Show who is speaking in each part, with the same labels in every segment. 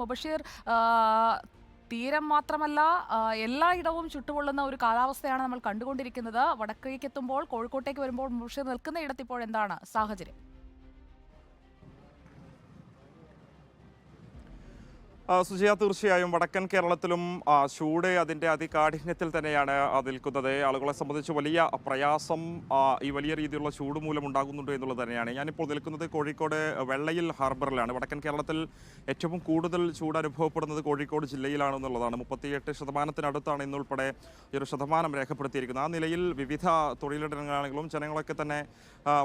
Speaker 1: മുബഷീർ തീരം മാത്രമല്ല എല്ലായിടവും ചുട്ടുപൊള്ളുന്ന ഒരു കാലാവസ്ഥയാണ് നമ്മൾ കണ്ടുകൊണ്ടിരിക്കുന്നത്. വടക്കേക്ക് എത്തുമ്പോൾ കോഴിക്കോട്ടേക്ക് വരുമ്പോൾ മുബഷീർ നിൽക്കുന്ന ഇടത്തിപ്പോൾ എന്താണ് സാഹചര്യം?
Speaker 2: സുജയ തീർച്ചയായും വടക്കൻ കേരളത്തിലും ചൂട് അതിന്റെ അതികാഠിന്യത്തിൽ തന്നെയാണ് നിൽക്കുന്നത്. ആളുകളെ സംബന്ധിച്ച് വലിയ പ്രയാസം ഈ വലിയ രീതിയിലുള്ള ചൂട് മൂലം ഉണ്ടാകുന്നുണ്ട് എന്നുള്ളത് തന്നെയാണ്. ഞാനിപ്പോൾ നിൽക്കുന്നത് കോഴിക്കോട് വെള്ളയിൽ ഹാർബറിലാണ്. വടക്കൻ കേരളത്തിൽ ഏറ്റവും കൂടുതൽ ചൂട് അനുഭവപ്പെടുന്നത് കോഴിക്കോട് ജില്ലയിലാണെന്നുള്ളതാണ് മുപ്പത്തിയെട്ട് ശതമാനത്തിനടുത്താണ് ഇന്നുൾപ്പെടെ ഈ ഒരു ശതമാനം രേഖപ്പെടുത്തിയിരിക്കുന്നത്. ആ നിലയിൽ വിവിധ തൊഴിലിടങ്ങളാണെങ്കിലും ജനങ്ങളൊക്കെ തന്നെ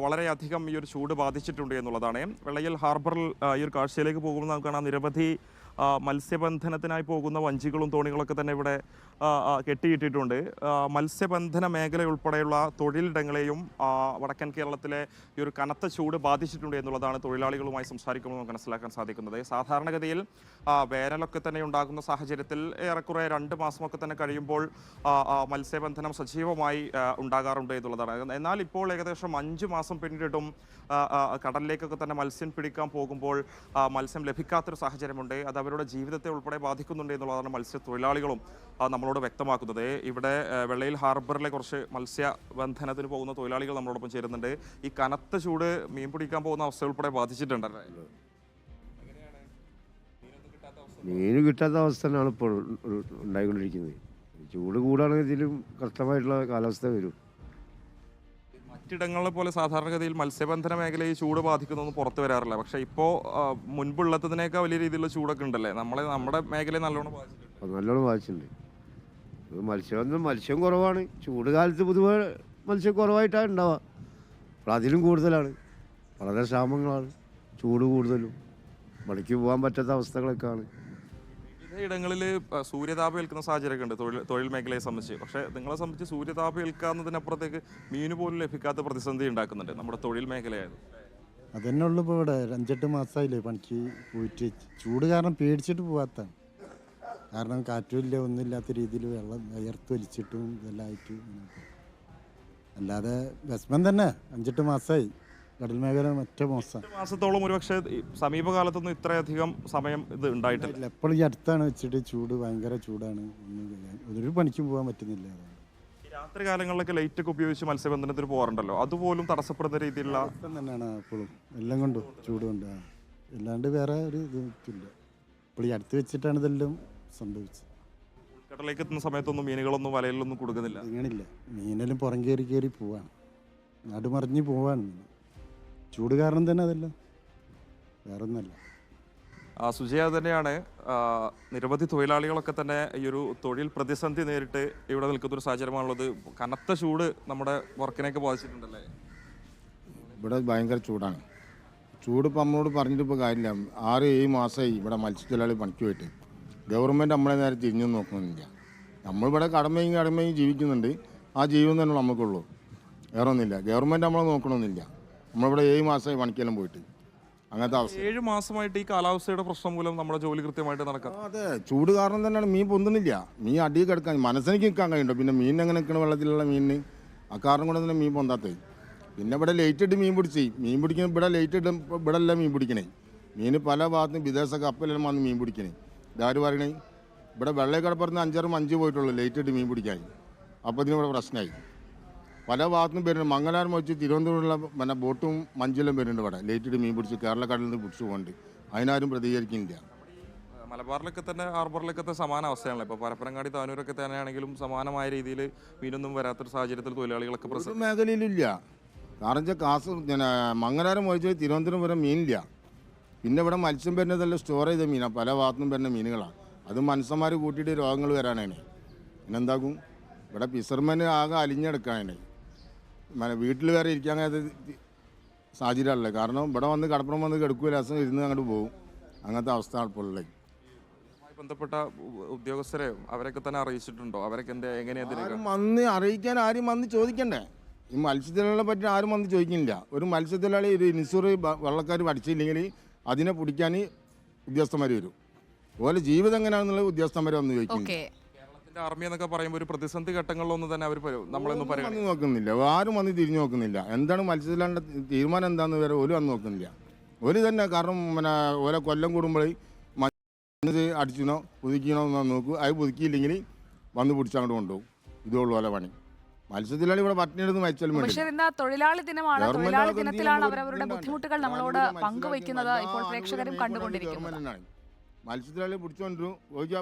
Speaker 2: വളരെയധികം ഈ ഒരു ചൂട് ബാധിച്ചിട്ടുണ്ട് എന്നുള്ളതാണ്. വെള്ളയിൽ ഹാർബറിൽ ഈ ഒരു കാഴ്ചയിലേക്ക് പോകുമ്പോൾ നമുക്ക് കാണാം നിരവധി മത്സ്യബന്ധനത്തിനായി പോകുന്ന വഞ്ചികളും തോണികളൊക്കെ തന്നെ ഇവിടെ കെട്ടിയിട്ടിട്ടുണ്ട്. മത്സ്യബന്ധന മേഖല ഉൾപ്പെടെയുള്ള തൊഴിലിടങ്ങളെയും വടക്കൻ കേരളത്തിലെ ഈ ഒരു കനത്ത ചൂട് ബാധിച്ചിട്ടുണ്ട് എന്നുള്ളതാണ് തൊഴിലാളികളുമായി സംസാരിക്കുമ്പോൾ നമുക്ക് മനസ്സിലാക്കാൻ സാധിക്കുന്നത്. സാധാരണഗതിയിൽ വേനലൊക്കെ തന്നെ ഉണ്ടാകുന്ന സാഹചര്യത്തിൽ ഏറെക്കുറെ രണ്ട് മാസമൊക്കെ തന്നെ കഴിയുമ്പോൾ മത്സ്യബന്ധനം സജീവമായി ഉണ്ടാകാറുണ്ട് എന്നുള്ളതാണ്. എന്നാൽ ഇപ്പോൾ ഏകദേശം അഞ്ച് മാസം പിന്നിട്ടും കടലിലേക്കൊക്കെ തന്നെ മത്സ്യം പിടിക്കാൻ പോകുമ്പോൾ മത്സ്യം ലഭിക്കാത്തൊരു സാഹചര്യമുണ്ട്. അത് അവരുടെ ജീവിതത്തെ ഉൾപ്പെടെ ബാധിക്കുന്നുണ്ട് എന്നുള്ളതാണ് മത്സ്യത്തൊഴിലാളികളും തൊഴിലാളികളും നമ്മളോട് വ്യക്തമാക്കുന്നത്. ഇവിടെ വെള്ളയിൽ ഹാർബറിലെ കുറച്ച് മത്സ്യബന്ധനത്തിന് പോകുന്ന തൊഴിലാളികൾ നമ്മളോടൊപ്പം ചേരുന്നുണ്ട്. ഈ കനത്ത ചൂട് മീൻ പിടിക്കാൻ പോകുന്ന അവസ്ഥ ഉൾപ്പെടെ ബാധിച്ചിട്ടുണ്ടല്ലേ?
Speaker 3: മീൻ കിട്ടാത്ത അവസ്ഥ തന്നെയാണ് ഇപ്പോൾ ഉണ്ടായിക്കൊണ്ടിരിക്കുന്നത്. ചൂട് കൂടാണെങ്കിൽ ഇതിലും കഷ്ടമായിട്ടുള്ള കാലാവസ്ഥ വരും.
Speaker 2: മറ്റിടങ്ങളെ പോലെ സാധാരണഗതിയിൽ മത്സ്യബന്ധന മേഖലയെ ചൂട് ബാധിക്കുന്നൊന്നും പുറത്തു വരാറില്ല. പക്ഷേ ഇപ്പോൾ മുൻപുള്ളതിനേക്കാൾ വലിയ രീതിയിലുള്ള ചൂടൊക്കെ ഉണ്ടല്ലേ? നമ്മളെ നമ്മുടെ മേഖലയെ നല്ലോണം ബാധിച്ചിട്ടുണ്ട്.
Speaker 3: നല്ലോണം ബാധിച്ചിട്ടുണ്ട്. മത്സ്യബന്ധനം മത്സ്യം കുറവാണ്. ചൂട് കാലത്ത് പൊതുവെ മത്സ്യം കുറവായിട്ടാണ് ഉണ്ടാവുക. അപ്പോൾ അതിലും കൂടുതലാണ്. വളരെ ക്ഷാമങ്ങളാണ്. ചൂട് കൂടുതലും. പണിക്ക് പോകാൻ പറ്റാത്ത അവസ്ഥകളൊക്കെയാണ്.
Speaker 2: ഇടങ്ങളിൽ സൂര്യതാപം ഏൽക്കുന്ന സാഹചര്യമൊക്കെ ഉണ്ട് തൊഴിൽ തൊഴിൽ മേഖലയെ സംബന്ധിച്ച്. പക്ഷേ നിങ്ങളെ സംബന്ധിച്ച് സൂര്യതാപം ഏൽക്കാവുന്നതിനപ്പുറത്തേക്ക് മീന് പോലും ലഭിക്കാത്ത പ്രതിസന്ധി ഉണ്ടാക്കുന്നുണ്ട് നമ്മുടെ തൊഴിൽ മേഖലയായത്.
Speaker 4: അതന്നെ ഉള്ളു ഇപ്പോൾ ഇവിടെ. അഞ്ചെട്ട് മാസമായില്ലേ പണിക്ക് പോയിട്ട്. ചൂട് കാരണം പേടിച്ചിട്ട് പോവാത്താണ് കാരണം കാറ്റുമില്ല ഒന്നുമില്ലാത്ത രീതിയിൽ വെള്ളം വിയർത്ത് വലിച്ചിട്ടും ഇതെല്ലാം ആയിട്ട്. അല്ലാതെ വിഷമം തന്നെ. അഞ്ചെട്ട് മാസമായി കടൽ മേഖല മറ്റേ മോശം.
Speaker 2: മാസത്തോളം ഒരുപക്ഷെ സമീപകാലത്തൊന്നും ഇത്രയധികം സമയം ഇത് ഉണ്ടായിട്ടില്ല.
Speaker 4: എപ്പോഴും ഈ അടുത്താണ് വെച്ചിട്ട് ചൂട് ഭയങ്കര ചൂടാണ്. ഒരു പണിക്കും പോകാൻ പറ്റുന്നില്ല
Speaker 2: രാത്രി കാലങ്ങളിലൊക്കെ ലൈറ്റ് ഒക്കെ ഉപയോഗിച്ച് മത്സ്യബന്ധനത്തിന് പോകാറുണ്ടല്ലോ. അതുപോലും തടസ്സപ്പെടുന്ന രീതിയിലുള്ള
Speaker 4: തന്നെയാണ് എപ്പോഴും. എല്ലാം കൊണ്ടും ചൂട് കൊണ്ട്. അല്ലാണ്ട് വേറെ ഒരു ഇതില്ല ഇപ്പോൾ ഈ അടുത്ത് വെച്ചിട്ടാണ് ഇതെല്ലാം സംഭവിച്ചത്.
Speaker 2: കടലിലേക്ക് എത്തുന്ന സമയത്തൊന്നും മീനുകളൊന്നും വലയിലൊന്നും കൊടുക്കുന്നില്ല.
Speaker 4: അങ്ങനെയില്ല. മീനെല്ലാം പുറം കയറി കയറി പോവാണ്. നടുമറിഞ്ഞ് പോവാണ് മീൻ. ചൂട് കാരണം തന്നെ അതല്ല. വേറെ ഒന്നല്ല
Speaker 2: ആ, സുജയ തന്നെയാണ്. നിരവധി തൊഴിലാളികളൊക്കെ തന്നെ ഈ ഒരു തൊഴിൽ പ്രതിസന്ധി നേരിട്ട് ഇവിടെ നിൽക്കുന്ന ഒരു സാഹചര്യമാണുള്ളത്. കനത്ത ചൂട് നമ്മുടെ വർക്കിനെയൊക്കെ ബാധിച്ചിട്ടുണ്ടല്ലേ?
Speaker 5: ഇവിടെ ഭയങ്കര ചൂടാണ്. ചൂട് ഇപ്പം നമ്മളോട് പറഞ്ഞിട്ട് ഇപ്പോൾ കാര്യമില്ല. ആറ് ഏഴ് മാസമായി ഇവിടെ മത്സ്യത്തൊഴിലാളി പണിക്ക് പോയിട്ട്. ഗവൺമെന്റ് നമ്മളെ നേരെ തിരിഞ്ഞു നോക്കുന്നില്ല. നമ്മളിവിടെ കടമയും കടമയും ജീവിക്കുന്നുണ്ട്. ആ ജീവിതം തന്നെ നമുക്കുള്ളൂ വേറെ ഒന്നുമില്ല ഗവൺമെന്റ് നമ്മളെ നോക്കണമെന്നില്ല നമ്മളിവിടെ ഏഴ് മാസമായി പണിക്കെല്ലാം പോയിട്ട്. അങ്ങനത്തെ അവസ്ഥ.
Speaker 2: ഏഴ് മാസമായിട്ട് ഈ കാലാവസ്ഥയുടെ പ്രശ്നം മൂലം നമ്മുടെ ജോലി കൃത്യമായിട്ട് നടക്കാം
Speaker 5: അതെ. ചൂട് കാരണം തന്നെയാണ് മീൻ പൊന്തുന്നില്ല. മീൻ അടിയിൽ കിടക്കാൻ മനസ്സിലേക്ക് നിൽക്കാൻ കഴിയുണ്ടോ പിന്നെ മീൻ എങ്ങനെ നിൽക്കണ വെള്ളത്തിലുള്ള മീനിന് ആ കാരണം കൊണ്ട് തന്നെ മീൻ പൊന്താത്തത്. പിന്നെ ഇവിടെ ലൈറ്റ് ഇട്ട് മീൻ പിടിച്ച്. മീൻ പിടിക്കുന്ന ഇവിടെ ലേറ്റ് ഇട്ട് ഇവിടെ എല്ലാം മീൻ പിടിക്കണേ. മീൻ പല ഭാഗത്തും വിദേശ കപ്പലെല്ലാം വന്ന് മീൻ പിടിക്കണേ. ഇതാര് പറയണേ? ഇവിടെ വെള്ളയിൽ കിടപ്പുറത്ത് അഞ്ചാറും അഞ്ച് പോയിട്ടുള്ളൂ ലൈറ്റ് ഇട്ട് മീൻ പിടിക്കാൻ. അപ്പോൾ ഇതിന് ഇവിടെ പ്രശ്നമായി. പല ഭാഗത്തും വരുന്നുണ്ട് മംഗലാരം വെച്ച് തിരുവനന്തപുരമുള്ള പിന്നെ ബോട്ടും മഞ്ചലും വരുന്നുണ്ട് ഇവിടെ. ലേറ്റിട്ട് മീൻ പിടിച്ച് കേരളക്കടലിൽ നിന്ന് പിടിച്ചു പോകുന്നുണ്ട് അതിനാരും പ്രതികരിക്കുന്നില്ല
Speaker 2: മലബാറിലൊക്കെ തന്നെ ഹാർബറിലൊക്കെ തന്നെ സമാന അവസ്ഥയാണല്ലോ. ഇപ്പോൾ പരപ്പനങ്ങാടി താനൂരൊക്കെ തന്നെയാണെങ്കിലും സമാനമായ രീതിയിൽ മീനൊന്നും വരാത്തൊരു സാഹചര്യത്തിൽ തൊഴിലാളികളൊക്കെ പ്രസ
Speaker 5: മേഖലയിലില്ല കാരണം വെച്ചാൽ കാസ് പിന്നെ മംഗലാരം പോയിട്ട് തിരുവനന്തപുരം വരെ മീനില്ല പിന്നെ ഇവിടെ മത്സ്യം വരുന്നതെല്ലാം സ്റ്റോർ ചെയ്ത മീനാണ് പല ഭാഗത്തും വരുന്ന മീനുകളാണ്. അത് മനുഷ്യന്മാർ കൂട്ടിയിട്ട് രോഗങ്ങൾ വരാനാണ്. പിന്നെന്താക്കും ഇവിടെ ഫിസർമാൻ ആകെ അലിഞ്ഞെടുക്കാനാണ്. വീട്ടിൽ വേറെ ഇരിക്കാൻ കഴിയാത്ത സാഹചര്യമല്ലേ കാരണം ഇവിടെ വന്ന് കടപ്പുറം വന്ന് കിടക്കുക രസം ഇരുന്ന് അങ്ങോട്ട് പോകും. അങ്ങനത്തെ അവസ്ഥ
Speaker 2: ഇതുമായി ബന്ധപ്പെട്ട ഉദ്യോഗസ്ഥരെ അവരൊക്കെ തന്നെ അറിയിച്ചിട്ടുണ്ടോ? അവരൊക്കെ എന്താ എങ്ങനെയാ
Speaker 5: വന്ന് അറിയിക്കാൻ ആരും വന്ന് ചോദിക്കണ്ടേ? ഈ മത്സ്യത്തൊഴിലാളികളെ പറ്റി ആരും വന്ന് ചോദിക്കുന്നില്ല. ഒരു മത്സ്യത്തൊഴിലാളി ഒരു ഇൻഷൂർ വള്ളക്കാർ പഠിച്ചില്ലെങ്കിൽ അതിനെ പിടിക്കാൻ ഉദ്യോഗസ്ഥന്മാർ വരും. അതുപോലെ ജീവിതം എങ്ങനെയാണെന്നുള്ള ഉദ്യോഗസ്ഥന്മാർ വന്ന് ചോദിക്കുന്നില്ല
Speaker 2: ആർമി എന്നൊക്കെ പറയുമ്പോൾ ഒരു പ്രതിസന്ധി ഘട്ടങ്ങളിലൊന്നും തന്നെ അവർ നമ്മളൊന്നും
Speaker 5: വന്ന് നോക്കുന്നില്ല. ആരും വന്ന് തിരിഞ്ഞു നോക്കുന്നില്ല. എന്താണ് മത്സ്യത്തിലാണ്ട തീരുമാനം എന്താണെന്ന് വരെ ഒരു വന്ന് നോക്കുന്നില്ല. ഒരു തന്നെ കാരണം പിന്നെ ഓരോ കൊല്ലം കൂടുമ്പോഴേ ഇത് അടിച്ചിനോ പുതുക്കിനോ എന്ന് നോക്കൂ. അത് പുതുക്കിയില്ലെങ്കിൽ വന്ന് പിടിച്ചങ്ങോട്ട് കൊണ്ടുപോകും. ഇതുള്ള പോലെ പണി. മത്സ്യത്തിലാണ് ഇവിടെ പട്ടിണിയെടുത്ത് മരിച്ചാലും
Speaker 1: പക്ഷേ തൊഴിലാളി ദിനമാണ്. തൊഴിലാളി ദിനത്തിലാണ് അവരവരുടെ? ബുദ്ധിമുട്ടുകൾ നമ്മളോട് പങ്കുവയ്ക്കുന്നത്. ഇപ്പോൾ പ്രേക്ഷകരും കണ്ടുകൊണ്ടിരിക്കുന്നത്
Speaker 5: ಮಲಸಿದ್ರಲ್ಲೇ ಬಿಡ್ಕೊಂಡ್ರು ಹೋಗಿ